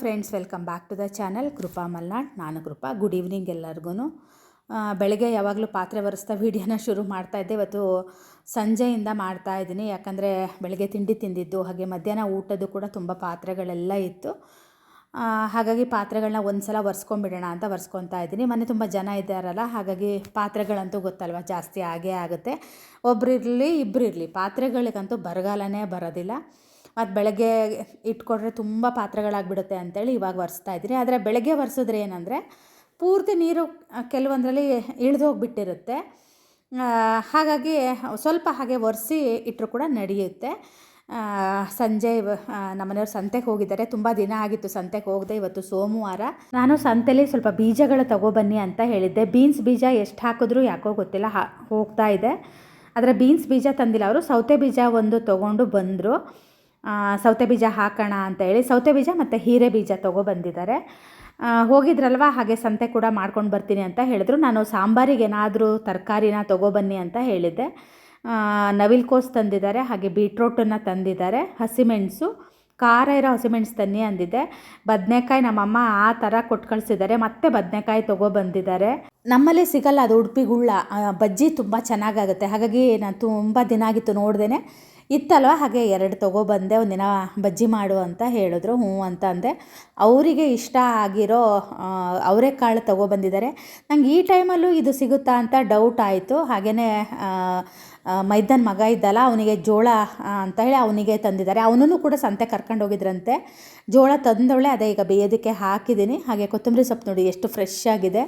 Friends welcome back to the channel Kripa Malnad ನಾನು ಕೃಪಾ good evening ಎಲ್ಲರಿಗೂ ಬೆಳಗ್ಗೆ ಯಾವಾಗಲೂ ಪಾತ್ರೆ ಒರೆಸ್ತಾ ವೀಡಿಯೋನ ಶುರು ಮಾಡ್ತಾ ಇದ್ದೆ. ಇವತ್ತು ಸಂಜೆಯಿಂದ ಮಾಡ್ತಾ ಇದ್ದೀನಿ. ಯಾಕಂದರೆ ಬೆಳಗ್ಗೆ ತಿಂಡಿ ತಿಂದಿದ್ದು, ಹಾಗೆ ಮಧ್ಯಾಹ್ನ ಊಟದ್ದು ಕೂಡ ತುಂಬ ಪಾತ್ರೆಗಳೆಲ್ಲ ಇತ್ತು. ಹಾಗಾಗಿ ಪಾತ್ರೆಗಳನ್ನ ಒಂದು ಸಲ ಒರೆಸ್ಕೊಂಬಿಡೋಣ ಅಂತ ಒರೆಸ್ಕೊತಾ ಇದ್ದೀನಿ. ಮನೆ ತುಂಬ ಜನ ಇದ್ದಾರಲ್ಲ, ಹಾಗಾಗಿ ಪಾತ್ರೆಗಳಂತೂ ಗೊತ್ತಲ್ವ, ಜಾಸ್ತಿ ಆಗೇ ಆಗುತ್ತೆ. ಒಬ್ರು ಇಬ್ಬರಿರಲಿ ಪಾತ್ರೆಗಳಿಗಂತೂ ಬರಗಾಲನೇ ಬರೋದಿಲ್ಲ. ಮತ್ತು ಬೆಳಗ್ಗೆ ಇಟ್ಕೊಂಡ್ರೆ ತುಂಬ ಪಾತ್ರೆಗಳಾಗ್ಬಿಡುತ್ತೆ ಅಂತೇಳಿ ಇವಾಗ ಒರೆಸ್ತಾ ಇದ್ದೀನಿ ಆದರೆ ಬೆಳಗ್ಗೆ ಒರೆಸಿದ್ರೆ ಏನಂದರೆ ಪೂರ್ತಿ ನೀರು ಕೆಲವೊಂದರಲ್ಲಿ ಇಳಿದು ಹೋಗ್ಬಿಟ್ಟಿರುತ್ತೆ. ಹಾಗಾಗಿ ಸ್ವಲ್ಪ ಹಾಗೆ ಒರೆಸಿ ಇಟ್ಟರು ಕೂಡ ನಡೆಯುತ್ತೆ. ಸಂಜೆ ನಮ್ಮನೆಯವ್ರು ಸಂತೆಗೆ ಹೋಗಿದ್ದಾರೆ. ತುಂಬ ದಿನ ಆಗಿತ್ತು ಸಂತೆಗೆ ಹೋಗದೆ ಇವತ್ತು ಸೋಮವಾರ. ನಾನು ಸಂತೆಲಿ ಸ್ವಲ್ಪ ಬೀಜಗಳು ತಗೊಬನ್ನಿ ಅಂತ ಹೇಳಿದ್ದೆ. ಬೀನ್ಸ್ ಬೀಜ ಎಷ್ಟು ಹಾಕಿದ್ರು ಯಾಕೋ ಗೊತ್ತಿಲ್ಲ. ಹೋಗ್ತಾ ಇದೆ. ಆದರೆ ಬೀನ್ಸ್ ಬೀಜ ತಂದಿಲ್ಲ. ಅವರು ಸೌತೆ ಬೀಜ ಒಂದು ತೊಗೊಂಡು ಬಂದರು. ಸೌತೆ ಬೀಜ ಹಾಕೋಣ ಅಂತ ಹೇಳಿ ಸೌತೆ ಬೀಜ ಮತ್ತು ಹೀರೆ ಬೀಜ ತೊಗೊಬಂದಿದ್ದಾರೆ ಹೋಗಿದ್ರಲ್ವ? ಹಾಗೆ ಸಂತೆ ಕೂಡ ಮಾಡ್ಕೊಂಡು ಬರ್ತೀನಿ ಅಂತ ಹೇಳಿದ್ರು. ನಾನು ಸಾಂಬಾರಿಗೆ ಏನಾದರೂ ತರಕಾರಿನ ತೊಗೊಬನ್ನಿ ಅಂತ ಹೇಳಿದ್ದೆ. ನವಿಲ್ ನವಿಲ್ಕೋಸು ತಂದಿದ್ದಾರೆ, ಹಾಗೆ ಬೀಟ್ರೋಟನ್ನು ತಂದಿದ್ದಾರೆ, ಹಸಿಮೆಣಸು, ಖಾರ ಇರೋ ಹಸಿಮೆಣಸು ತನ್ನಿ ಅಂದಿದ್ದೆ. ಬದನೆಕಾಯಿ ನಮ್ಮಮ್ಮ ಆ ಥರ ಕೊಟ್ಟು ಕಳಿಸಿದ್ದಾರೆ ಮತ್ತೆ ಬದನೆಕಾಯಿ ತೊಗೊಬಂದಿದ್ದಾರೆ ನಮ್ಮಲ್ಲಿ ಸಿಗಲ್ಲ ಅದು ಉಡುಪಿಗುಳ್ಳ. ಬಜ್ಜಿ ತುಂಬ ಚೆನ್ನಾಗಾಗುತ್ತೆ. ಹಾಗಾಗಿ ನಾನು ತುಂಬ ದಿನ ಆಗಿತ್ತು ನೋಡ್ದೇ ಇತ್ತಲ್ವ? ಹಾಗೆ ಎರಡು ತೊಗೊಬಂದೆ ಒಂದಿನ ಬಜ್ಜಿ ಮಾಡು ಅಂತ ಹೇಳಿದ್ರು. ಹ್ಞೂ ಅಂತ ಅಂದೆ. ಅವರಿಗೆ ಇಷ್ಟ ಆಗಿರೋ ಅವರೇ ಅವರೆಕಾಳು ತೊಗೊಬಂದಿದ್ದಾರೆ ನಂಗೆ ಈ ಟೈಮಲ್ಲೂ ಇದು ಸಿಗುತ್ತಾ ಅಂತ ಡೌಟ್ ಆಯಿತು. ಹಾಗೆಯೇ ಮೈದನ್ ಮಗ ಇದ್ದಲ್ಲ, ಅವನಿಗೆ ಜೋಳ ಅಂತ ಹೇಳಿ ಅವನಿಗೆ ತಂದಿದ್ದಾರೆ. ಅವನೂ ಕೂಡ ಸಂತೆ ಕರ್ಕೊಂಡು ಹೋಗಿದ್ರಂತೆ. ಜೋಳ ತಂದೊಳ್ಳೆ ಅದೇ ಈಗ ಬೇಯೋದಕ್ಕೆ ಹಾಕಿದ್ದೀನಿ. ಹಾಗೆ ಕೊತ್ತಂಬರಿ ಸೊಪ್ಪು ನೋಡಿ, ಎಷ್ಟು ಫ್ರೆಶ್ ಆಗಿದೆ.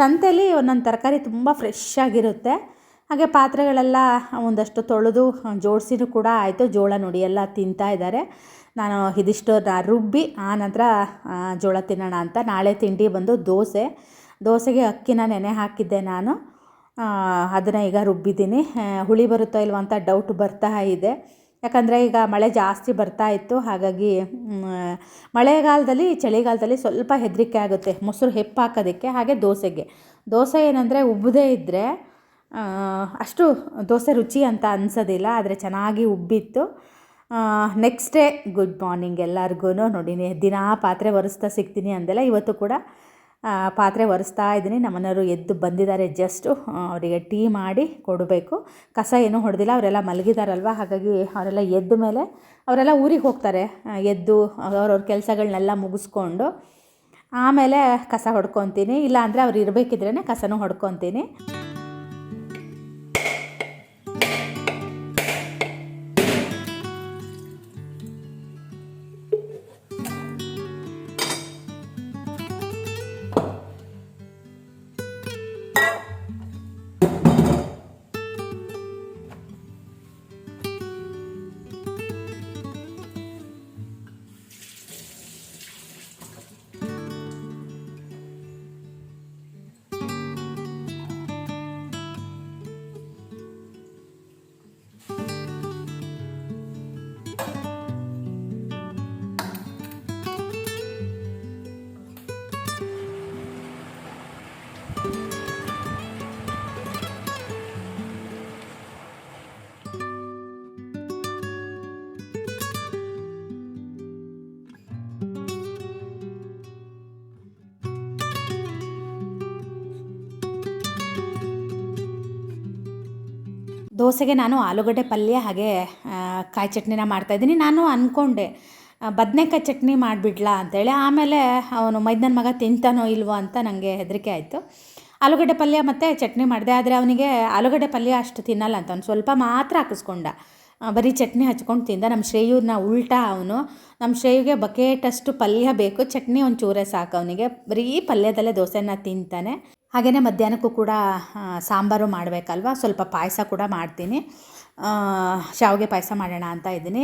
ಸಂತೆಯಲ್ಲಿ ಒಂದೊಂದು ತರಕಾರಿ ತುಂಬ ಫ್ರೆಶ್ ಆಗಿರುತ್ತೆ. ಹಾಗೆ ಪಾತ್ರೆಗಳೆಲ್ಲ ಒಂದಷ್ಟು ತೊಳೆದು, ಜೋಡಿಸಿನೂ ಕೂಡ ಆಯಿತು. ಜೋಳ ನೋಡಿ ಎಲ್ಲ ತಿಂತಾ ಇದ್ದಾರೆ. ನಾನು ಇದಿಷ್ಟು ರುಬ್ಬಿ, ಆ ನಂತರ ಜೋಳ ತಿನ್ನೋಣ ಅಂತ. ನಾಳೆ ತಿಂಡಿ ಬಂದು ದೋಸೆ. ದೋಸೆಗೆ ಅಕ್ಕಿನ ನೆನೆ ಹಾಕಿದ್ದೆ ನಾನು. ಅದನ್ನು ಈಗ ರುಬ್ಬಿದ್ದೀನಿ. ಹುಳಿ ಬರುತ್ತೋ ಇಲ್ವೋ ಅಂತ ಡೌಟ್ ಬರ್ತಾ ಇದೆ. ಯಾಕಂದರೆ ಈಗ ಮಳೆ ಜಾಸ್ತಿ ಬರ್ತಾ ಇತ್ತು. ಹಾಗಾಗಿ ಮಳೆಗಾಲದಲ್ಲಿ, ಚಳಿಗಾಲದಲ್ಲಿ ಸ್ವಲ್ಪ ಹೆದರಿಕೆ ಆಗುತ್ತೆ. ಮೊಸರು ಹೆಪ್ಪು ಹಾಕೋದಕ್ಕೆ, ಹಾಗೆ ದೋಸೆಗೆ. ದೋಸೆ ಏನಂದರೆ ಉಬ್ಬದೇ ಇದ್ದರೆ ಅಷ್ಟು ದೋಸೆ ರುಚಿ ಅಂತ ಅನಿಸೋದಿಲ್ಲ, ಆದರೆ ಚೆನ್ನಾಗಿ ಉಬ್ಬಿತ್ತು. ನೆಕ್ಸ್ಟ್ ಡೇ ಗುಡ್ ಮಾರ್ನಿಂಗ್ ಎಲ್ಲರಿಗೂ ನೋಡಿ ದಿನಾ ಪಾತ್ರೆ ಒರೆಸ್ತಾ ಸಿಗ್ತೀನಿ ಅಂದೆಲ್ಲ, ಇವತ್ತು ಕೂಡ ಪಾತ್ರೆ ಒರೆಸ್ತಾ ಇದ್ದೀನಿ. ನಮ್ಮನೆಯವರು ಎದ್ದು ಬಂದಿದ್ದಾರೆ ಜಸ್ಟು ಅವರಿಗೆ ಟೀ ಮಾಡಿ ಕೊಡಬೇಕು. ಕಸ ಏನೂ ಹೊಡೆದಿಲ್ಲ, ಅವರೆಲ್ಲ ಮಲಗಿದಾರಲ್ವ, ಹಾಗಾಗಿ ಅವರೆಲ್ಲ ಎದ್ದ ಮೇಲೆ, ಅವರೆಲ್ಲ ಊರಿಗೆ ಹೋಗ್ತಾರೆ ಎದ್ದು ಅವ್ರವ್ರ ಕೆಲಸಗಳನ್ನೆಲ್ಲ ಮುಗಿಸ್ಕೊಂಡು. ಆಮೇಲೆ ಕಸ ಹೊಡ್ಕೊತೀನಿ, ಇಲ್ಲಾಂದರೆ ಅವ್ರು ಇರಬೇಕಿದ್ರೇ ಕಸನೂ ಹೊಡ್ಕೊತೀನಿ. ದೋಸೆಗೆ ನಾನು ಆಲೂಗಡ್ಡೆ ಪಲ್ಯ ಹಾಗೆ ಕಾಯಿ ಚಟ್ನಿನ ಮಾಡ್ತಾಯಿದ್ದೀನಿ ನಾನು ಅಂದ್ಕೊಂಡೆ ಬದನೆಕಾಯಿ ಚಟ್ನಿ ಮಾಡಿಬಿಡ್ಲಾ ಅಂತೇಳಿ. ಆಮೇಲೆ ಅವನು ಮೈದನ ಮಗ ತಿಂತಾನೋ ಇಲ್ವೋ ಅಂತ ನನಗೆ ಹೆದರಿಕೆ ಆಯಿತು. ಆಲೂಗಡ್ಡೆ ಪಲ್ಯ ಮತ್ತು ಚಟ್ನಿ ಮಾಡಿದೆ, ಆದರೆ ಅವನಿಗೆ ಆಲೂಗಡ್ಡೆ ಪಲ್ಯ ಅಷ್ಟು ತಿನ್ನಲ್ಲ ಅಂತ. ಅವ್ನು ಸ್ವಲ್ಪ ಮಾತ್ರ ಹಾಕಿಸ್ಕೊಂಡ. ಬರೀ ಚಟ್ನಿ ಹಚ್ಕೊಂಡು ತಿಂದ. ನಮ್ಮ ಶ್ರೇಯೂರನ್ನ ಉಲ್ಟಾ ಅವನು. ನಮ್ಮ ಶ್ರೇಯುಗೆ ಬಕೆಟಷ್ಟು ಪಲ್ಯ ಬೇಕು. ಚಟ್ನಿ ಒಂದು ಚೂರೇ ಸಾಕು ಅವನಿಗೆ. ಬರೀ ಪಲ್ಯದಲ್ಲೇ ದೋಸೆನ ತಿಂತಾನೆ. ಹಾಗೆಯೇ ಮಧ್ಯಾಹ್ನಕ್ಕೂ ಕೂಡ ಸಾಂಬಾರು ಮಾಡಬೇಕಲ್ವ? ಸ್ವಲ್ಪ ಪಾಯಸ ಕೂಡ ಮಾಡ್ತೀನಿ. ಶಾವಿಗೆ ಪಾಯಸ ಮಾಡೋಣ ಅಂತ ಇದ್ದೀನಿ.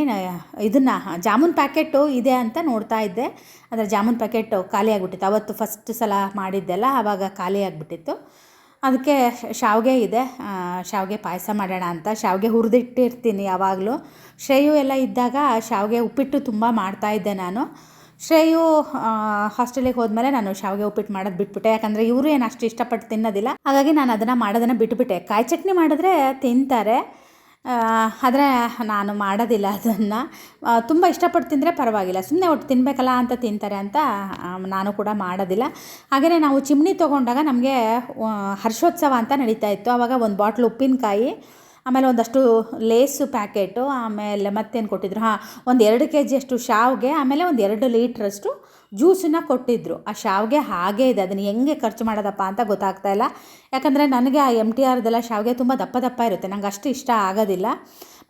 ಇದನ್ನು, ಜಾಮೂನ್ ಪ್ಯಾಕೆಟು ಇದೆ ಅಂತ ನೋಡ್ತಾ ಇದ್ದೆ. ಅದರ ಜಾಮೂನ್ ಪ್ಯಾಕೆಟ್ ಖಾಲಿ ಆಗಿಬಿಟ್ಟಿತ್ತು. ಅವತ್ತು ಫಸ್ಟ್ ಸಲ ಮಾಡಿದ್ದೆಲ್ಲ ಆವಾಗ ಖಾಲಿ ಆಗಿಬಿಟ್ಟಿತ್ತು. ಅದಕ್ಕೆ ಶಾವಿಗೆ ಇದೆ. ಶಾವಿಗೆ ಪಾಯಸ ಮಾಡೋಣ ಅಂತ. ಶಾವಿಗೆ ಹುರಿದಿಟ್ಟಿರ್ತೀನಿ ಯಾವಾಗಲೂ. ಶ್ರೇಯು ಎಲ್ಲ ಇದ್ದಾಗ ಶಾವಿಗೆ ಉಪ್ಪಿಟ್ಟು ತುಂಬ ಮಾಡ್ತಾಯಿದ್ದೆ ನಾನು. ಶ್ರೇಯು ಹಾಸ್ಟೆಲಿಗೆ ಹೋದ್ಮೇಲೆ ನಾನು ಶಾವಿಗೆ ಉಪ್ಪಿಟ್ಟು ಮಾಡೋದು ಬಿಟ್ಬಿಟ್ಟೆ. ಯಾಕಂದರೆ ಇವರು ಏನು ಅಷ್ಟು ಇಷ್ಟಪಟ್ಟು ತಿನ್ನೋದಿಲ್ಲ. ಹಾಗಾಗಿ ನಾನು ಅದನ್ನು ಮಾಡೋದನ್ನು ಬಿಟ್ಬಿಟ್ಟೆ. ಕಾಯಿ ಚಟ್ನಿ ಮಾಡಿದ್ರೆ ತಿಂತಾರೆ. ಆದರೆ ನಾನು ಮಾಡೋದಿಲ್ಲ ಅದನ್ನು. ತುಂಬ ಇಷ್ಟಪಟ್ಟು ತಿಂದರೆ ಪರವಾಗಿಲ್ಲ. ಸುಮ್ಮನೆ ಒಟ್ಟು ತಿನ್ನಬೇಕಲ್ಲ ಅಂತ ತಿಂತಾರೆ ಅಂತ ನಾನು ಕೂಡ ಮಾಡೋದಿಲ್ಲ. ಹಾಗೆಯೇ ನಾವು ಚಿಮ್ನಿ ತೊಗೊಂಡಾಗ ನಮಗೆ ಹರ್ಷೋತ್ಸವ ಅಂತ ನಡೀತಾ ಇತ್ತು. ಆವಾಗ ಒಂದು ಬಾಟ್ಲ್ ಉಪ್ಪಿನಕಾಯಿ ಆಮೇಲೆ ಒಂದಷ್ಟು ಲೇಸು ಪ್ಯಾಕೆಟು, ಆಮೇಲೆ ಮತ್ತೇನು ಕೊಟ್ಟಿದ್ರು? ಹಾಂ, ಒಂದು ಎರಡು ಕೆ ಜಿಯಷ್ಟು ಶಾವಿಗೆ, ಆಮೇಲೆ ಒಂದು ಎರಡು ಲೀಟ್ರಷ್ಟು ಜ್ಯೂಸನ್ನ ಕೊಟ್ಟಿದ್ದರು ಆ ಶಾವಿಗೆ ಹಾಗೇ ಇದೆ. ಅದನ್ನು ಹೆಂಗೆ ಖರ್ಚು ಮಾಡೋದಪ್ಪ ಅಂತ ಗೊತ್ತಾಗ್ತಾ ಇಲ್ಲ. ಯಾಕಂದರೆ ನನಗೆ ಆ ಎಂ ಟಿ ಆರ್ದೆಲ್ಲ ಶಾವಿಗೆ ತುಂಬ ದಪ್ಪ ದಪ್ಪ ಇರುತ್ತೆ. ನಂಗೆ ಅಷ್ಟು ಇಷ್ಟ ಆಗೋದಿಲ್ಲ.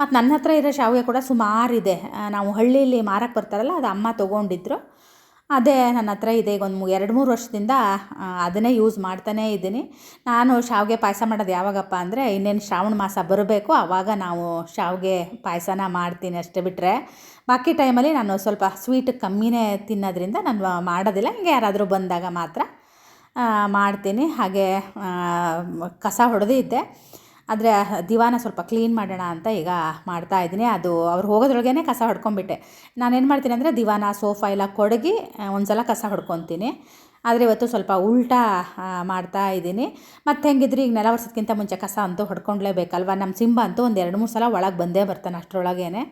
ಮತ್ತು ನನ್ನ ಹತ್ರ ಇರೋ ಶಾವಿಗೆ ಕೂಡ ಸುಮಾರಿದೆ ನಾವು ಹಳ್ಳಿಯಲ್ಲಿ ಮಾರಕ್ಕೆ ಬರ್ತಾರಲ್ಲ, ಅದು ಅಮ್ಮ ತೊಗೊಂಡಿದ್ರು. ಅದೇ ನನ್ನ ಹತ್ರ ಇದೆ, ಈಗ ಒಂದು ಎರಡು ಮೂರು ವರ್ಷದಿಂದ ಅದನ್ನೇ ಯೂಸ್ ಮಾಡ್ತಾನೇ ಇದ್ದೀನಿ. ನಾನು ಶಾವಿಗೆ ಪಾಯಸ ಮಾಡೋದು ಯಾವಾಗಪ್ಪ ಅಂದರೆ, ಇನ್ನೇನು ಶ್ರಾವಣ ಮಾಸ ಬರಬೇಕು ಆವಾಗ ನಾವು ಶಾವಿಗೆ ಪಾಯಸನ ಮಾಡ್ತೀನಿ ಅಷ್ಟೇ ಬಿಟ್ಟರೆ ಬಾಕಿ ಟೈಮಲ್ಲಿ ನಾನು ಸ್ವಲ್ಪ ಸ್ವೀಟ್ ಕಮ್ಮಿನೇ ತಿನ್ನೋದ್ರಿಂದ ನಾನು ಮಾಡೋದಿಲ್ಲ, ಹಿಂಗೆ ಯಾರಾದರೂ ಬಂದಾಗ ಮಾತ್ರ ಮಾಡ್ತೀನಿ. ಹಾಗೆ ಕಸ ಹೊಡೆದಿದ್ದೆ. ಆದರೆ ದಿವಾನ ಸ್ವಲ್ಪ ಕ್ಲೀನ್ ಮಾಡೋಣ ಅಂತ ಈಗ ಮಾಡ್ತಾ ಇದ್ದೀನಿ. ಅದು ಅವ್ರು ಹೋಗೋದ್ರೊಳಗೇ ಕಸ ಹೊಡ್ಕೊಂಬಿಟ್ಟೆ ನಾನೇನು ಮಾಡ್ತೀನಿ ಅಂದರೆ ದಿವಾನ ಸೋಫಾ ಎಲ್ಲ ಕೊಡಗಿ ಒಂದು ಸಲ ಕಸ ಹೊಡ್ಕೊತೀನಿ. ಆದರೆ ಇವತ್ತು ಸ್ವಲ್ಪ ಉಲ್ಟಾ ಮಾಡ್ತಾ ಇದ್ದೀನಿ. ಮತ್ತು ಹೆಂಗಿದ್ರೆ, ಈಗ ನೆಲ ಒರೆಸೋದ್ಕಿಂತ ಮುಂಚೆ ಕಸ ಅಂತೂ ಹೊಡ್ಕೊಂಡ್ಲೇಬೇಕಲ್ವ? ನಮ್ಮ ಸಿಂಬ ಅಂತೂ ಒಂದು ಎರಡು ಮೂರು ಸಲ ಒಳಗೆ ಬಂದೇ ಬರ್ತಾನೆ ಅಷ್ಟರೊಳಗೇನೆ.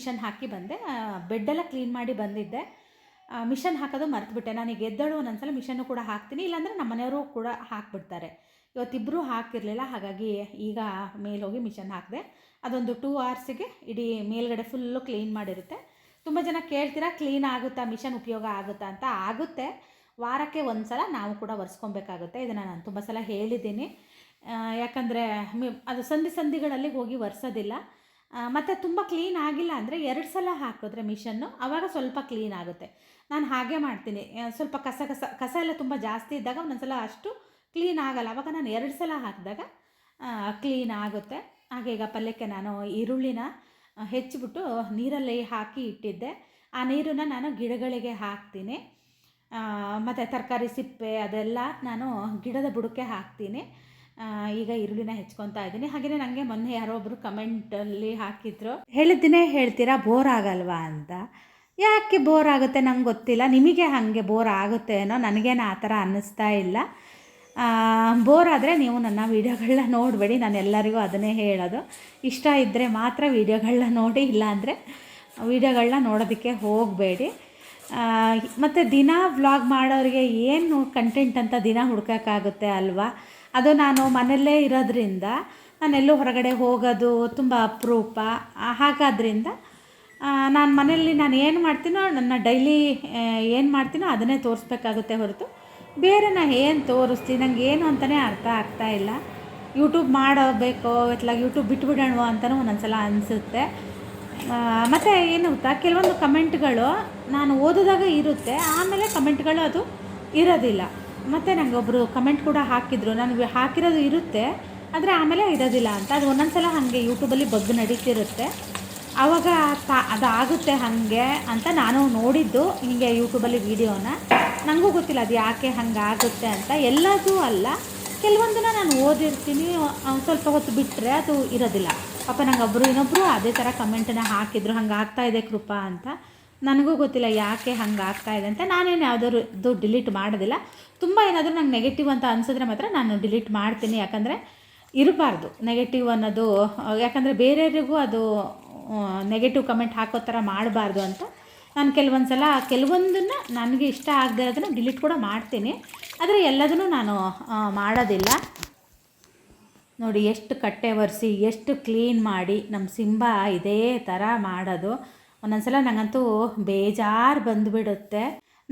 ಮಿಷನ್ ಹಾಕಿ ಬಂದೆ. ಬೆಡ್ಡೆಲ್ಲ ಕ್ಲೀನ್ ಮಾಡಿ ಬಂದಿದ್ದೆ. ಮಿಷನ್ ಹಾಕೋದು ಮರ್ತುಬಿಟ್ಟೆ. ನನಗೆ ಎದ್ದಳು ಒಂದೊಂದ್ಸಲ ಮಿಷನ್ನು ಕೂಡ ಹಾಕ್ತೀನಿ. ಇಲ್ಲಾಂದರೆ ನಮ್ಮ ಮನೆಯವರು ಕೂಡ ಹಾಕ್ಬಿಡ್ತಾರೆ. ಇವತ್ತಿಬ್ಬರೂ ಹಾಕಿರಲಿಲ್ಲ. ಹಾಗಾಗಿ ಈಗ ಮೇಲೆ ಹೋಗಿ ಮಿಷನ್ ಹಾಕಿದೆ. ಅದೊಂದು ಟೂ ಅವರ್ಸಿಗೆ ಇಡೀ ಮೇಲ್ಗಡೆ ಫುಲ್ಲು ಕ್ಲೀನ್ ಮಾಡಿರುತ್ತೆ. ತುಂಬ ಜನ ಕೇಳ್ತೀರಾ ಕ್ಲೀನ್ ಆಗುತ್ತಾ? ಮಿಷನ್ ಉಪಯೋಗ ಆಗುತ್ತಾ? ಅಂತ. ಆಗುತ್ತೆ. ವಾರಕ್ಕೆ ಒಂದು ಸಲ ನಾವು ಕೂಡ ಒರೆಸ್ಕೊಬೇಕಾಗುತ್ತೆ. ಇದನ್ನು ನಾನು ತುಂಬ ಸಲ ಹೇಳಿದ್ದೀನಿ. ಯಾಕಂದರೆ ಅದು ಸಂಧಿ ಸಂಧಿಗಳಲ್ಲಿ ಹೋಗಿ ಒರೆಸೋದಿಲ್ಲ. ಮತ್ತು ತುಂಬ ಕ್ಲೀನ್ ಆಗಿಲ್ಲ ಅಂದರೆ ಎರಡು ಸಲ ಹಾಕಿದ್ರೆ ಮಿಷನ್ನು ಆವಾಗ ಸ್ವಲ್ಪ ಕ್ಲೀನ್ ಆಗುತ್ತೆ. ನಾನು ಹಾಗೆ ಮಾಡ್ತೀನಿ. ಸ್ವಲ್ಪ ಕಸ ಕಸ ಕಸ ಎಲ್ಲ ತುಂಬ ಜಾಸ್ತಿ ಇದ್ದಾಗ ಒಂದೊಂದ್ಸಲ ಅಷ್ಟು ಕ್ಲೀನ್ ಆಗಲ್ಲ. ಆವಾಗ ನಾನು ಎರಡು ಸಲ ಹಾಕಿದಾಗ ಕ್ಲೀನ್ ಆಗುತ್ತೆ. ಹಾಗೆ ಈಗ ಪಲ್ಯಕ್ಕೆ ನಾನು ಈರುಳ್ಳಿನ ಹೆಚ್ಚಿಬಿಟ್ಟು ನೀರಲ್ಲಿ ಹಾಕಿ ಇಟ್ಟಿದ್ದೆ. ಆ ನೀರನ್ನು ನಾನು ಗಿಡಗಳಿಗೆ ಹಾಕ್ತೀನಿ. ಮತ್ತು ತರಕಾರಿ ಸಿಪ್ಪೆ ಅದೆಲ್ಲ ನಾನು ಗಿಡದ ಬುಡಕ್ಕೆ ಹಾಕ್ತೀನಿ. ಈಗ ಈರುಳ್ಳಿನ ಹೆಚ್ಕೊತಾ ಇದ್ದೀನಿ. ಹಾಗೆಯೇ ನನಗೆ ಮೊನ್ನೆ ಯಾರೋ ಒಬ್ಬರು ಕಮೆಂಟಲ್ಲಿ ಹಾಕಿದ್ರು. ಹೇಳಿದ್ದಿನೇ ಹೇಳ್ತೀರಾ? ಬೋರ್ ಆಗಲ್ವಾ ಅಂತ. ಯಾಕೆ ಬೋರ್ ಆಗುತ್ತೆ ನಂಗೆ ಗೊತ್ತಿಲ್ಲ. ನಿಮಗೆ ಹಾಗೆ ಬೋರ್ ಆಗುತ್ತೆ ಏನೋ ನನಗೇನು ಆ ಥರ ಅನ್ನಿಸ್ತಾ ಇಲ್ಲ. ಬೋರ್ ಆದರೆ ನೀವು ನನ್ನ ವೀಡಿಯೋಗಳನ್ನ ನೋಡಬೇಡಿ. ನಾನು ಎಲ್ಲರಿಗೂ ಅದನ್ನೇ ಹೇಳೋದು. ಇಷ್ಟ ಇದ್ದರೆ ಮಾತ್ರ ವೀಡಿಯೋಗಳನ್ನ ನೋಡಿ, ಇಲ್ಲಾಂದರೆ ವೀಡಿಯೋಗಳನ್ನ ನೋಡೋದಕ್ಕೆ ಹೋಗಬೇಡಿ. ಮತ್ತು ದಿನ ವ್ಲಾಗ್ ಮಾಡೋರಿಗೆ ಏನು ಕಂಟೆಂಟ್ ಅಂತ ದಿನ ಹುಡ್ಕೋಕ್ಕಾಗುತ್ತೆ ಅಲ್ವಾ? ಅದು ನಾನು ಮನೆಯಲ್ಲೇ ಇರೋದ್ರಿಂದ ನಾನೆಲ್ಲೂ ಹೊರಗಡೆ ಹೋಗೋದು ತುಂಬ ಅಪರೂಪ. ಹಾಗಾದ್ರಿಂದ ನಾನು ಮನೆಯಲ್ಲಿ ನಾನು ಏನು ಮಾಡ್ತೀನೋ ನನ್ನ ಡೈಲಿ ಏನು ಮಾಡ್ತೀನೋ ಅದನ್ನೇ ತೋರಿಸ್ಬೇಕಾಗುತ್ತೆ ಹೊರತು ಬೇರೆ ನಾನು ಏನು ತೋರಿಸ್ತೀನಿ ನಂಗೆ ಏನು ಅಂತಲೇ ಅರ್ಥ ಆಗ್ತಾ ಇಲ್ಲ. ಯೂಟ್ಯೂಬ್ ಮಾಡಬೇಕು ಇತ್ಲಾಗ ಯೂಟ್ಯೂಬ್ ಬಿಟ್ಬಿಡೋಣ ಅಂತಲೂ ಒಂದೊಂದ್ಸಲ ಅನಿಸುತ್ತೆ. ಮತ್ತು ಏನು ಗೊತ್ತಾ, ಕೆಲವೊಂದು ಕಮೆಂಟ್ಗಳು ನಾನು ಓದಿದಾಗ ಇರುತ್ತೆ, ಆಮೇಲೆ ಕಮೆಂಟ್ಗಳು ಅದು ಇರೋದಿಲ್ಲ. ಮತ್ತು ನನಗೆ ಒಬ್ಬರು ಕಮೆಂಟ್ ಕೂಡ ಹಾಕಿದ್ರು. ನನಗೆ ಹಾಕಿರೋದು ಇರುತ್ತೆ, ಆದರೆ ಆಮೇಲೆ ಇರೋದಿಲ್ಲ ಅಂತ. ಅದು ಒಂದೊಂದು ಸಲ ಹಾಗೆ ಯೂಟ್ಯೂಬಲ್ಲಿ ಬಗ್ ನಡೀತಿರುತ್ತೆ. ಆವಾಗ ತಾ ಅದಾಗುತ್ತೆ ಹಾಗೆ ಅಂತ ನಾನು ನೋಡಿದ್ದು ಹೀಗೆ ಯೂಟ್ಯೂಬಲ್ಲಿ ವೀಡಿಯೋನ ನನಗೂ ಗೊತ್ತಿಲ್ಲ ಅದು ಯಾಕೆ ಹಂಗಾಗುತ್ತೆ ಅಂತ. ಎಲ್ಲದೂ ಅಲ್ಲ. ಕೆಲವೊಂದನ್ನ ನಾನು ಓದಿರ್ತೀನಿ. ಸ್ವಲ್ಪ ಹೊತ್ತು ಬಿಟ್ಟರೆ ಅದು ಇರೋದಿಲ್ಲ. ಪಾಪ ನಂಗೆ ಒಬ್ಬರು ಇನ್ನೊಬ್ಬರು ಅದೇ ಥರ ಕಮೆಂಟನ್ನು ಹಾಕಿದ್ರು. ಹಂಗೆ ಆಗ್ತಾ ಇದೆ ಕೃಪಾ ಅಂತ. ನನಗೂ ಗೊತ್ತಿಲ್ಲ ಯಾಕೆ ಹಂಗೆ ಆಗ್ತಾ ಇದೆ ಅಂತ. ನಾನೇನು ಯಾವುದಾದ್ರು ಡಿಲೀಟ್ ಮಾಡೋದಿಲ್ಲ. ತುಂಬ ಏನಾದರೂ ನಂಗೆ ನೆಗೆಟಿವ್ ಅಂತ ಅನ್ಸಿದ್ರೆ ಮಾತ್ರ ನಾನು ಡಿಲೀಟ್ ಮಾಡ್ತೀನಿ. ಯಾಕಂದರೆ ಇರಬಾರ್ದು ನೆಗೆಟಿವ್ ಅನ್ನೋದು. ಯಾಕಂದರೆ ಬೇರೆಯವರಿಗೂ ಅದು ನೆಗೆಟಿವ್ ಕಮೆಂಟ್ ಹಾಕೋ ಥರ ಮಾಡಬಾರ್ದು ಅಂತ. ನಾನು ಕೆಲವೊಂದು ಸಲ ಕೆಲವೊಂದನ್ನು ನನಗೆ ಇಷ್ಟ ಆಗದೆ ಇರೋದನ್ನು ಡಿಲೀಟ್ ಕೂಡ ಮಾಡ್ತೀನಿ. ಆದರೆ ಎಲ್ಲದನ್ನು ನಾನು ಮಾಡೋದಿಲ್ಲ. ನೋಡಿ, ಎಷ್ಟು ಕಟ್ಟೆ ಒರೆಸಿ, ಎಷ್ಟು ಕ್ಲೀನ್ ಮಾಡಿ ನಮ್ಮ ಸಿಂಬ ಇದೇ ಥರ ಮಾಡೋದು. ಒಂದೊಂದು ಸಲ ನನಗಂತೂ ಬೇಜಾರು ಬಂದುಬಿಡುತ್ತೆ.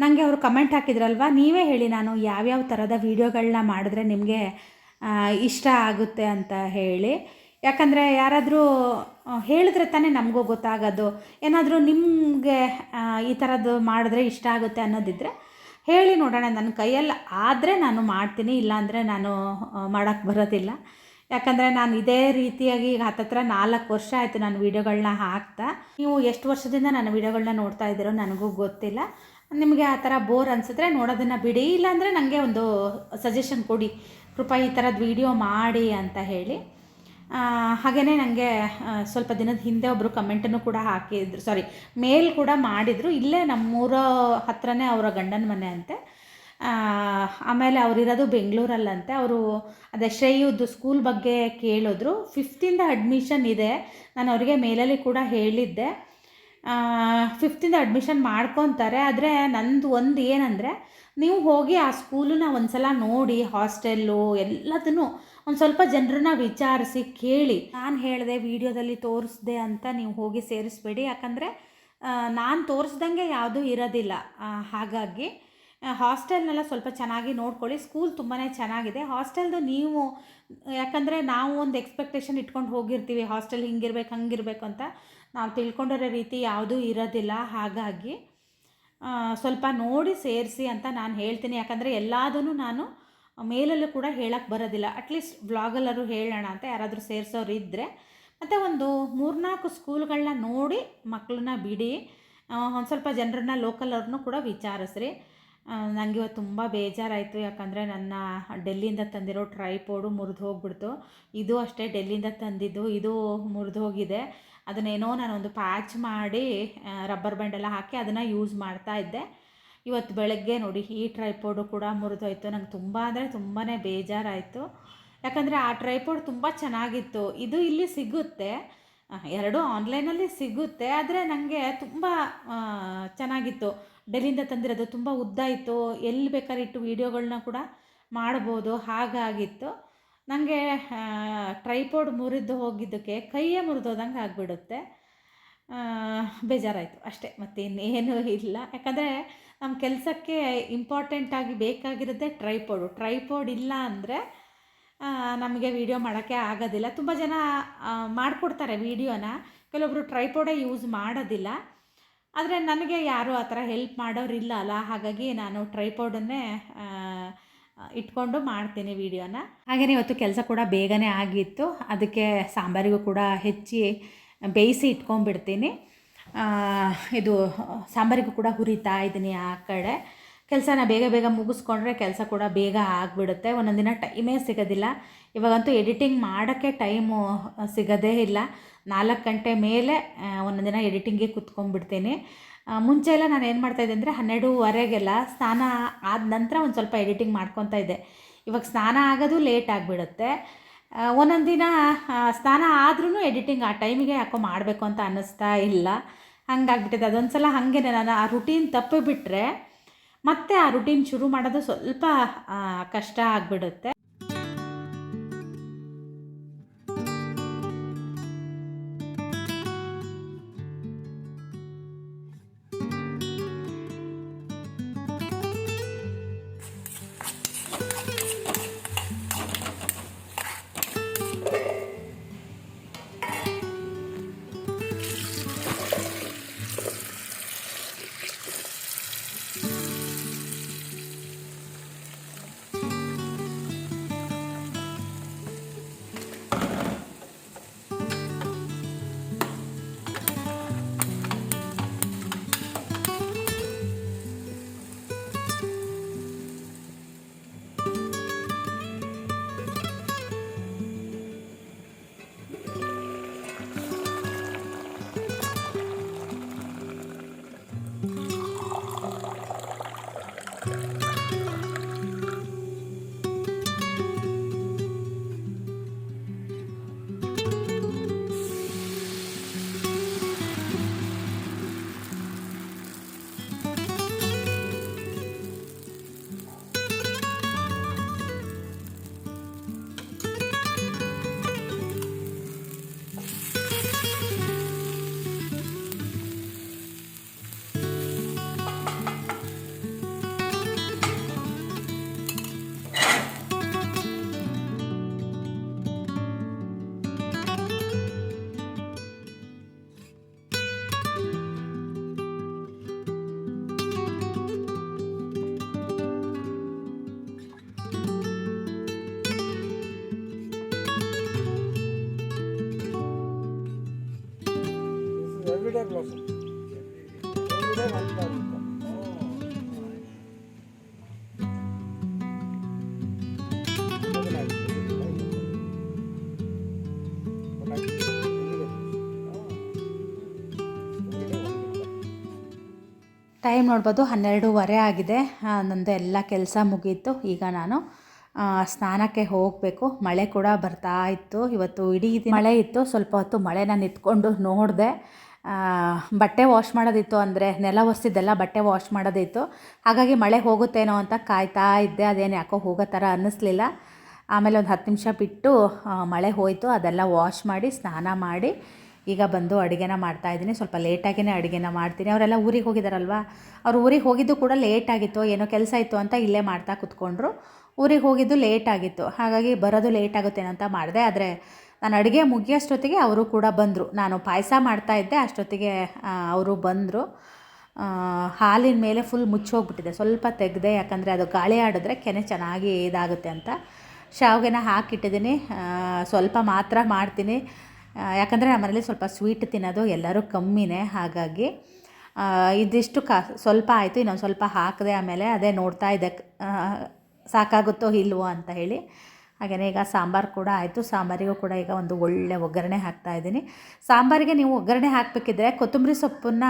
ನನಗೆ ಅವರು ಕಮೆಂಟ್ ಹಾಕಿದ್ರಲ್ವ? ನೀವೇ ಹೇಳಿ ನಾನು ಯಾವ್ಯಾವ ಥರದ ವೀಡಿಯೋಗಳನ್ನ ಮಾಡಿದ್ರೆ ನಿಮಗೆ ಇಷ್ಟ ಆಗುತ್ತೆ ಅಂತ ಹೇಳಿ. ಯಾಕಂದರೆ ಯಾರಾದರೂ ಹೇಳಿದ್ರೆ ತಾನೇ ನಮಗೂ ಗೊತ್ತಾಗೋದು. ಏನಾದರೂ ನಿಮಗೆ ಈ ಥರದ್ದು ಮಾಡಿದ್ರೆ ಇಷ್ಟ ಆಗುತ್ತೆ ಅನ್ನೋದಿದ್ದರೆ ಹೇಳಿ ನೋಡೋಣ ನನ್ನ ಕೈಯಲ್ಲಿ. ಆದರೆ ನಾನು ಮಾಡ್ತೀನಿ, ಇಲ್ಲಾಂದರೆ ನಾನು ಮಾಡೋಕ್ಕೆ ಬರೋದಿಲ್ಲ. ಯಾಕಂದರೆ ನಾನು ಇದೇ ರೀತಿಯಾಗಿ ಈಗ ಹತ್ತತ್ರ ನಾಲ್ಕು ವರ್ಷ ಆಯಿತು ನಾನು ವೀಡಿಯೋಗಳನ್ನ ಹಾಕ್ತಾ. ನೀವು ಎಷ್ಟು ವರ್ಷದಿಂದ ನನ್ನ ವೀಡಿಯೋಗಳನ್ನ ನೋಡ್ತಾ ಇದ್ದೀರೋ ನನಗೂ ಗೊತ್ತಿಲ್ಲ. ನಿಮಗೆ ಆ ಥರ ಬೋರ್ ಅನಿಸಿದ್ರೆ ನೋಡೋದನ್ನು ಬಿಡಿ, ಇಲ್ಲಾಂದರೆ ನನಗೆ ಒಂದು ಸಜೆಷನ್ ಕೊಡಿ. ಕೃಪಾ ಈ ಥರದ್ದು ವೀಡಿಯೋ ಮಾಡಿ ಅಂತ ಹೇಳಿ. ಹಾಗೆಯೇ ನನಗೆ ಸ್ವಲ್ಪ ದಿನದ ಹಿಂದೆ ಒಬ್ಬರು ಕಮೆಂಟನ್ನು ಕೂಡ ಹಾಕಿದ್ರು ಸಾರಿ ಮೇಲ್ ಕೂಡ ಮಾಡಿದರು. ಇಲ್ಲೇ ನಮ್ಮೂರ ಹತ್ರನೇ ಅವರ ಗಂಡನ ಮನೆ ಅಂತೆ. ಆಮೇಲೆ ಅವರಿರೋದು ಬೆಂಗಳೂರಲ್ಲಂತೆ. ಅವರು ಅದೇ ಶ್ರೇಯುದ್ದು ಸ್ಕೂಲ್ ಬಗ್ಗೆ ಕೇಳಿದ್ರು. ಫಿಫ್ತಿಂದ ಅಡ್ಮಿಷನ್ ಇದೆ. ನಾನು ಅವರಿಗೆ ಮೇಲಲ್ಲಿ ಕೂಡ ಹೇಳಿದ್ದೆ. ಫಿಫ್ತಿಂದ ಅಡ್ಮಿಷನ್ ಮಾಡ್ಕೊತಾರೆ. ಆದರೆ ನಂದು ಒಂದು ಏನಂದರೆ, ನೀವು ಹೋಗಿ ಆ ಸ್ಕೂಲನ್ನ ಒಂದು ಸಲ ನೋಡಿ ಹಾಸ್ಟೆಲ್ಲು ಎಲ್ಲದನ್ನು ಒಂದು ಸ್ವಲ್ಪ ಜನರನ್ನ ವಿಚಾರಿಸಿ, ಕೇಳಿ. ನಾನು ಹೇಳಿದೆ, ವಿಡಿಯೋದಲ್ಲಿ ತೋರಿಸ್ದೆ ಅಂತ ನೀವು ಹೋಗಿ ಸೇರಿಸ್ಬೇಡಿ. ಯಾಕಂದರೆ ನಾನು ತೋರಿಸ್ದಂಗೆ ಯಾವುದೂ ಇರೋದಿಲ್ಲ. ಹಾಗಾಗಿ ಹಾಸ್ಟೆಲ್ನೆಲ್ಲ ಸ್ವಲ್ಪ ಚೆನ್ನಾಗಿ ನೋಡ್ಕೊಳ್ಳಿ. ಸ್ಕೂಲ್ ತುಂಬಾ ಚೆನ್ನಾಗಿದೆ. ಹಾಸ್ಟೆಲ್ದು ನೀವು, ಯಾಕಂದರೆ ನಾವು ಒಂದು ಎಕ್ಸ್ಪೆಕ್ಟೇಷನ್ ಇಟ್ಕೊಂಡು ಹೋಗಿರ್ತೀವಿ, ಹಾಸ್ಟೆಲ್ ಹಿಂಗಿರ್ಬೇಕು, ಹಂಗಿರ್ಬೇಕು ಅಂತ. ನಾವು ತಿಳ್ಕೊಂಡಿರೋ ರೀತಿ ಯಾವುದೂ ಇರೋದಿಲ್ಲ. ಹಾಗಾಗಿ ಸ್ವಲ್ಪ ನೋಡಿ ಸೇರಿಸಿ ಅಂತ ನಾನು ಹೇಳ್ತೀನಿ. ಯಾಕಂದರೆ ಎಲ್ಲದನ್ನು ನಾನು ಮೇಲಲ್ಲೂ ಕೂಡ ಹೇಳಕ್ಕೆ ಬರೋದಿಲ್ಲ. ಅಟ್ಲೀಸ್ಟ್ ವ್ಲಾಗಲ್ಲರೂ ಹೇಳೋಣ ಅಂತ ಯಾರಾದರೂ ಸೇರಿಸೋರು ಇದ್ದರೆ ಮತ್ತು ಒಂದು ಮೂರ್ನಾಲ್ಕು ಸ್ಕೂಲ್ಗಳನ್ನ ನೋಡಿ ಮಕ್ಕಳನ್ನ ಬಿಡಿ. ಒಂದು ಸ್ವಲ್ಪ ಜನರನ್ನ ಲೋಕಲ್ ಅವ್ರನ್ನೂ ಕೂಡ ವಿಚಾರಿಸ್ರಿ. ನನಗೆ ಇವತ್ತು ತುಂಬ ಬೇಜಾರಾಯಿತು. ಯಾಕಂದರೆ ನನ್ನ ಡೆಲ್ಲಿಯಿಂದ ತಂದಿರೋ ಟ್ರೈಪೋಡು ಮುರಿದು ಹೋಗ್ಬಿಡ್ತು. ಇದು ಅಷ್ಟೇ ಡೆಲ್ಲಿಯಿಂದ ತಂದಿದ್ದು. ಇದು ಮುರಿದು ಹೋಗಿದೆ. ಅದನ್ನೇನೋ ನಾನೊಂದು ಪ್ಯಾಚ್ ಮಾಡಿ ರಬ್ಬರ್ ಬ್ಯಾಂಡೆಲ್ಲ ಹಾಕಿ ಅದನ್ನು ಯೂಸ್ ಮಾಡ್ತಾ ಇದ್ದೆ. ಇವತ್ತು ಬೆಳಗ್ಗೆ ನೋಡಿ, ಈ ಟ್ರೈಪೋಡು ಕೂಡ ಮುರಿದೋಯ್ತು ನಂಗೆ ತುಂಬ ಅಂದರೆ ತುಂಬಾ ಬೇಜಾರಾಯಿತು. ಯಾಕಂದರೆ ಆ ಟ್ರೈಪೋಡ್ ತುಂಬ ಚೆನ್ನಾಗಿತ್ತು. ಇದು ಇಲ್ಲಿ ಸಿಗುತ್ತೆ. ಎರಡೂ ಆನ್ಲೈನಲ್ಲಿ ಸಿಗುತ್ತೆ. ಆದರೆ ನನಗೆ ತುಂಬ ಚೆನ್ನಾಗಿತ್ತು. ಡೆಲ್ಲಿಂದ ತಂದಿರೋದು ತುಂಬ ಉದ್ದ ಇತ್ತು. ಎಲ್ಲಿ ಬೇಕಾದ್ರೆ ಇಟ್ಟು ವೀಡಿಯೋಗಳನ್ನ ಕೂಡ ಮಾಡ್ಬೋದು. ಹಾಗಾಗಿತ್ತು. ನನಗೆ ಟ್ರೈಪೋಡ್ ಮುರಿದು ಹೋಗಿದ್ದಕ್ಕೆ ಕೈಯೇ ಮುರಿದೋದಂಗೆ ಆಗಿಬಿಡುತ್ತೆ. ಬೇಜಾರಾಯಿತು ಅಷ್ಟೇ. ಮತ್ತಿನ್ನೇನೂ ಇಲ್ಲ. ಯಾಕಂದರೆ ನಮ್ಮ ಕೆಲಸಕ್ಕೆ ಇಂಪಾರ್ಟೆಂಟಾಗಿ ಬೇಕಾಗಿರೋದೇ ಟ್ರೈಪೋಡು ಟ್ರೈಪೋಡ್ ಇಲ್ಲ ಅಂದರೆ ನಮಗೆ ವೀಡಿಯೋ ಮಾಡೋಕ್ಕೆ ಆಗೋದಿಲ್ಲ. ತುಂಬ ಜನ ಮಾಡಿಕೊಡ್ತಾರೆ ವೀಡಿಯೋನ. ಕೆಲವೊಬ್ಬರು ಟ್ರೈಪೋಡೇ ಯೂಸ್ ಮಾಡೋದಿಲ್ಲ. ಆದರೆ ನನಗೆ ಯಾರೂ ಆ ಥರ ಹೆಲ್ಪ್ ಮಾಡೋರಿಲ್ಲ ಅಲ್ಲ. ಹಾಗಾಗಿ ನಾನು ಟ್ರೈಪೋಡನ್ನೇ ಇಟ್ಕೊಂಡು ಮಾಡ್ತೀನಿ ವೀಡಿಯೋನ ಹಾಗೆಯೇ ಇವತ್ತು ಕೆಲಸ ಕೂಡ ಬೇಗನೆ ಆಗಿತ್ತು. ಅದಕ್ಕೆ ಸಾಂಬಾರಿಗೂ ಕೂಡ ಹೆಚ್ಚಿ ಬೇಯಿಸಿ ಇಟ್ಕೊಂಡ್ಬಿಡ್ತೀನಿ. ಇದು ಸಾಂಬಾರಿಗೂ ಕೂಡ ಹುರಿತಾ ಇದ್ದೀನಿ ಆ ಕಡೆ. ಕೆಲಸನ ಬೇಗ ಬೇಗ ಮುಗಿಸ್ಕೊಂಡ್ರೆ ಕೆಲಸ ಕೂಡ ಬೇಗ ಆಗಿಬಿಡುತ್ತೆ. ಒಂದೊಂದು ದಿನ ಟೈಮೇ ಸಿಗೋದಿಲ್ಲ. ಇವಾಗಂತೂ ಎಡಿಟಿಂಗ್ ಮಾಡೋಕ್ಕೆ ಟೈಮು ಸಿಗೋದೇ ಇಲ್ಲ. ನಾಲ್ಕು ಗಂಟೆ ಮೇಲೆ ಒಂದೊಂದು ದಿನ ಎಡಿಟಿಂಗ್ಗೆ ಕುತ್ಕೊಂಡ್ಬಿಡ್ತೀನಿ. ಮುಂಚೆ ಎಲ್ಲ ನಾನು ಏನು ಮಾಡ್ತಾಯಿದ್ದೆ ಅಂದರೆ ಹನ್ನೆರಡೂವರೆಗೆಲ್ಲ ಸ್ನಾನ ಆದ ನಂತರ ಒಂದು ಸ್ವಲ್ಪ ಎಡಿಟಿಂಗ್ ಮಾಡ್ಕೊತಾ ಇದ್ದೆ. ಇವಾಗ ಸ್ನಾನ ಆಗೋದು ಲೇಟ್ ಆಗಿಬಿಡುತ್ತೆ. ಒಂದೊಂದು ದಿನ ಸ್ನಾನ ಆದ್ರೂ ಎಡಿಟಿಂಗ್ ಆ ಟೈಮಿಗೆ ಯಾಕೋ ಮಾಡಬೇಕು ಅಂತ ಅನ್ನಿಸ್ತಾ ಇಲ್ಲ. ಹಂಗಾಗ್ಬಿಟ್ಟಿದೆ. ಅದೊಂದು ಸಲ ಹಾಗೆ ನಾನು ಆ ರುಟೀನ್ ತಪ್ಪಿಬಿಟ್ರೆ ಮತ್ತೆ ಆ ರುಟೀನ್ ಶುರು ಮಾಡೋದು ಸ್ವಲ್ಪ ಕಷ್ಟ ಆಗಿಬಿಡುತ್ತೆ. ಟೈಮ್ ನೋಡ್ಬೋದು ಹನ್ನೆರಡೂವರೆ ಆಗಿದೆ. ನಂದು ಎಲ್ಲ ಕೆಲಸ ಮುಗೀತು. ಈಗ ನಾನು ಸ್ನಾನಕ್ಕೆ ಹೋಗಬೇಕು. ಮಳೆ ಕೂಡ ಬರ್ತಾ ಇತ್ತು. ಇವತ್ತು ಇಡೀ ಮಳೆ ಇತ್ತು. ಸ್ವಲ್ಪ ಹೊತ್ತು ಮಳೆನ ನಿಂತ್ಕೊಂಡು ನೋಡಿದೆ. ಬಟ್ಟೆ ವಾಶ್ ಮಾಡೋದಿತ್ತು ಅಂದರೆ, ನೆಲ ಒಸ್ತಿದ್ದೆಲ್ಲ ಬಟ್ಟೆ ವಾಶ್ ಮಾಡೋದಿತ್ತು. ಹಾಗಾಗಿ ಮಳೆ ಹೋಗುತ್ತೇನೋ ಅಂತ ಕಾಯ್ತಾ ಇದ್ದೆ. ಅದೇನು ಯಾಕೋ ಹೋಗೋ ಥರ ಅನ್ನಿಸ್ಲಿಲ್ಲ. ಆಮೇಲೆ ಒಂದು ಹತ್ತು ನಿಮಿಷ ಬಿಟ್ಟು ಮಳೆ ಹೋಯಿತು. ಅದೆಲ್ಲ ವಾಶ್ ಮಾಡಿ, ಸ್ನಾನ ಮಾಡಿ ಈಗ ಬಂದು ಅಡುಗೆನ ಮಾಡ್ತಾಯಿದ್ದೀನಿ ಸ್ವಲ್ಪ ಲೇಟಾಗಿಯೇ ಅಡುಗೆನ ಮಾಡ್ತೀನಿ. ಅವರೆಲ್ಲ ಊರಿಗೆ ಹೋಗಿದ್ದಾರಲ್ವ ಅವ್ರು ಊರಿಗೆ ಹೋಗಿದ್ದು ಕೂಡ ಲೇಟಾಗಿತ್ತು ಏನೋ ಕೆಲಸ ಇತ್ತು ಅಂತ ಇಲ್ಲೇ ಮಾಡ್ತಾ ಕೂತ್ಕೊಂಡ್ರು. ಊರಿಗೆ ಹೋಗಿದ್ದು ಲೇಟಾಗಿತ್ತು ಹಾಗಾಗಿ ಬರೋದು ಲೇಟ್ ಆಗುತ್ತೇನೋ ಅಂತ ಮಾಡಿದೆ. ಆದರೆ ನಾನು ಅಡುಗೆ ಮುಗಿಯೋಷ್ಟೊತ್ತಿಗೆ ಅವರು ಕೂಡ ಬಂದರು. ನಾನು ಪಾಯಸ ಮಾಡ್ತಾಯಿದ್ದೆ ಅಷ್ಟೊತ್ತಿಗೆ ಅವರು ಬಂದರು. ಹಾಲಿನ ಮೇಲೆ ಫುಲ್ ಮುಚ್ಚೋಗ್ಬಿಟ್ಟಿದೆ. ಸ್ವಲ್ಪ ತೆಗೆದೆ, ಯಾಕಂದರೆ ಅದು ಗಾಳಿ ಆಡಿದ್ರೆ ಕೆನೆ ಚೆನ್ನಾಗಿ ಇದಾಗುತ್ತೆ ಅಂತ. ಶಾವಿಗೆನ ಹಾಕಿಟ್ಟಿದ್ದೀನಿ. ಸ್ವಲ್ಪ ಮಾತ್ರ ಮಾಡ್ತೀನಿ. ಯಾಕಂದರೆ ನಮ್ಮನೇಲಿ ಸ್ವಲ್ಪ ಸ್ವೀಟ್ ತಿನ್ನೋದು ಎಲ್ಲರೂ ಕಮ್ಮಿನೇ, ಹಾಗಾಗಿ ಇದಿಷ್ಟು ಕ, ಸ್ವಲ್ಪ ಆಯಿತು, ಇನ್ನೊಂದು ಸ್ವಲ್ಪ ಹಾಕಿದೆ ಆಮೇಲೆ ಅದೇ ನೋಡ್ತಾ ಇದ್ದೆ ಸಾಕಾಗುತ್ತೋ ಇಲ್ವೋ ಅಂತ ಹೇಳಿ. ಹಾಗೆಯೇ ಈಗ ಸಾಂಬಾರು ಕೂಡ ಆಯಿತು, ಸಾಂಬಾರಿಗೂ ಕೂಡ ಈಗ ಒಂದು ಒಳ್ಳೆ ಒಗ್ಗರಣೆ ಹಾಕ್ತಾ ಇದ್ದೀನಿ. ಸಾಂಬಾರಿಗೆ ನೀವು ಒಗ್ಗರಣೆ ಹಾಕಬೇಕಿದ್ರೆ ಕೊತ್ತಂಬರಿ ಸೊಪ್ಪನ್ನ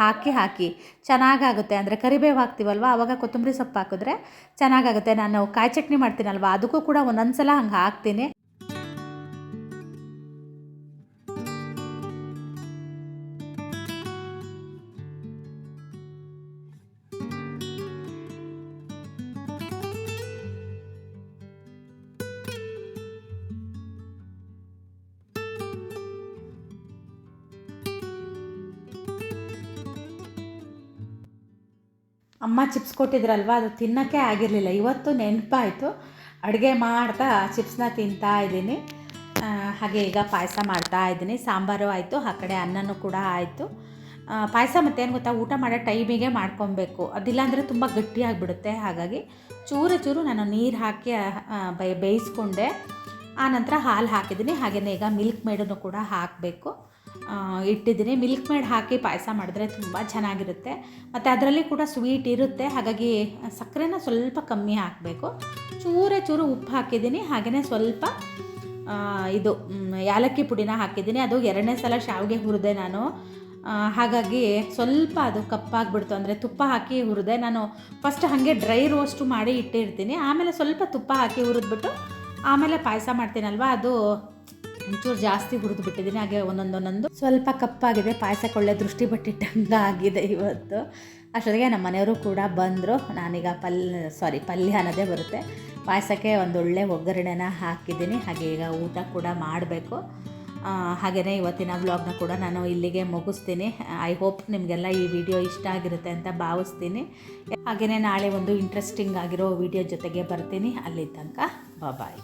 ಹಾಕಿ ಹಾಕಿ, ಚೆನ್ನಾಗಾಗುತ್ತೆ. ಅಂದರೆ ಕರಿಬೇವು ಹಾಕ್ತೀವಲ್ವ ಆವಾಗ ಕೊತ್ತಂಬರಿ ಸೊಪ್ಪು ಹಾಕಿದ್ರೆ ಚೆನ್ನಾಗಾಗುತ್ತೆ. ನಾನು ಕಾಯಿ ಚಟ್ನಿ ಮಾಡ್ತೀನಲ್ವ, ಅದಕ್ಕೂ ಕೂಡ ಒಂದೊಂದು ಸಲ ಹಂಗೆ ಹಾಕ್ತೀನಿ. ಅಮ್ಮ ಚಿಪ್ಸ್ ಕೊಟ್ಟಿದ್ರಲ್ವ? ಅದು ತಿನ್ನೋಕ್ಕೆ ಆಗಿರಲಿಲ್ಲ. ಇವತ್ತು ನೆನಪಾಯಿತು. ಅಡುಗೆ ಮಾಡ್ತಾ ಚಿಪ್ಸ್ನ ತಿಂತಾ ಇದ್ದೀನಿ. ಹಾಗೆ ಈಗ ಪಾಯಸ ಮಾಡ್ತಾ ಇದ್ದೀನಿ. ಸಾಂಬಾರು ಆಯಿತು, ಆ ಕಡೆ ಅನ್ನನೂ ಕೂಡ ಆಯಿತು. ಪಾಯಸ ಮತ್ತೇನು ಗೊತ್ತಾ? ಊಟ ಮಾಡೋ ಟೈಮಿಗೆ ಮಾಡ್ಕೊಬೇಕು. ಅದಿಲ್ಲಾಂದರೆ ತುಂಬ ಗಟ್ಟಿಯಾಗಿಬಿಡುತ್ತೆ ಹಾಗಾಗಿ ಚೂರು ಚೂರು ನಾನು ನೀರು ಹಾಕಿ ಬೇಯಿಸ್ಕೊಂಡೆ. ಆನಂತರ ಹಾಲು ಹಾಕಿದ್ದೀನಿ. ಹಾಗೆಯೇ ಈಗ ಮಿಲ್ಕ್ ಮೇಡನ್ನು ಕೂಡ ಹಾಕಬೇಕು. ಇಟ್ಟಿದ್ದೀನಿ. ಮಿಲ್ಕ್ ಮೇಡ್ ಹಾಕಿ ಪಾಯಸ ಮಾಡಿದ್ರೆ ತುಂಬ ಚೆನ್ನಾಗಿರುತ್ತೆ. ಮತ್ತು ಅದರಲ್ಲಿ ಕೂಡ ಸ್ವೀಟ್ ಇರುತ್ತೆ. ಹಾಗಾಗಿ ಸಕ್ಕರೆನ ಸ್ವಲ್ಪ ಕಮ್ಮಿ ಹಾಕಬೇಕು. ಚೂರೇ ಚೂರು ಉಪ್ಪು ಹಾಕಿದ್ದೀನಿ. ಹಾಗೆಯೇ ಸ್ವಲ್ಪ ಇದು ಏಲಕ್ಕಿ ಪುಡಿನ ಹಾಕಿದ್ದೀನಿ. ಅದು ಎರಡನೇ ಸಲ ಶಾವಿಗೆ ಹುರಿದೆ ನಾನು. ಹಾಗಾಗಿ ಸ್ವಲ್ಪ ಅದು ಕಪ್ಪಾಗಿಬಿಡ್ತು. ಅಂದರೆ ತುಪ್ಪ ಹಾಕಿ ಹುರಿದೆ ನಾನು ಫಸ್ಟ್ ಹಾಗೆ ಡ್ರೈ ರೋಸ್ಟು ಮಾಡಿ ಇಟ್ಟಿರ್ತೀನಿ. ಆಮೇಲೆ ಸ್ವಲ್ಪ ತುಪ್ಪ ಹಾಕಿ ಹುರಿದ್ಬಿಟ್ಟು ಆಮೇಲೆ ಪಾಯಸ ಮಾಡ್ತೀನಲ್ವ? ಅದು ಒಂಚೂರು ಜಾಸ್ತಿ ಹುರಿದು ಬಿಟ್ಟಿದ್ದೀನಿ, ಹಾಗೆ ಒಂದೊಂದೊಂದೊಂದು ಒಂದೊಂದು. ಸ್ವಲ್ಪ ಕಪ್ಪಾಗಿದೆ ಪಾಯಸಕ್ಕೆ ಒಳ್ಳೆ ದೃಷ್ಟಿ ಬಟ್ಟಿಟ್ಟಂಗೆ ಆಗಿದೆ ಇವತ್ತು. ಅಷ್ಟೊತ್ತಿಗೆ ನಮ್ಮ ಮನೆಯವರು ಕೂಡ ಬಂದರು. ನಾನೀಗ ಪಲ್ಯ ಸಾರಿ ಪಲ್ಯ ಅನ್ನೋದೇ ಬರುತ್ತೆ. ಪಾಯಸಕ್ಕೆ ಒಂದೊಳ್ಳೆ ಒಗ್ಗರಣೆನ ಹಾಕಿದ್ದೀನಿ, ಹಾಗೆ ಈಗ ಊಟ ಕೂಡ ಮಾಡಬೇಕು. ಹಾಗೆಯೇ ಇವತ್ತಿನ ವ್ಲಾಗ್ನ ಕೂಡ ನಾನು ಇಲ್ಲಿಗೆ ಮುಗಿಸ್ತೀನಿ. ಐ ಹೋಪ್ ನಿಮಗೆಲ್ಲ ಈ ವಿಡಿಯೋ ಇಷ್ಟ ಆಗಿರುತ್ತೆ ಅಂತ ಭಾವಿಸ್ತೀನಿ. ಹಾಗೆಯೇ ನಾಳೆ ಒಂದು ಇಂಟ್ರೆಸ್ಟಿಂಗ್ ಆಗಿರೋ ವಿಡಿಯೋ ಜೊತೆಗೆ ಬರ್ತೀನಿ. ಅಲ್ಲಿ ತನಕ ಬಾಯ್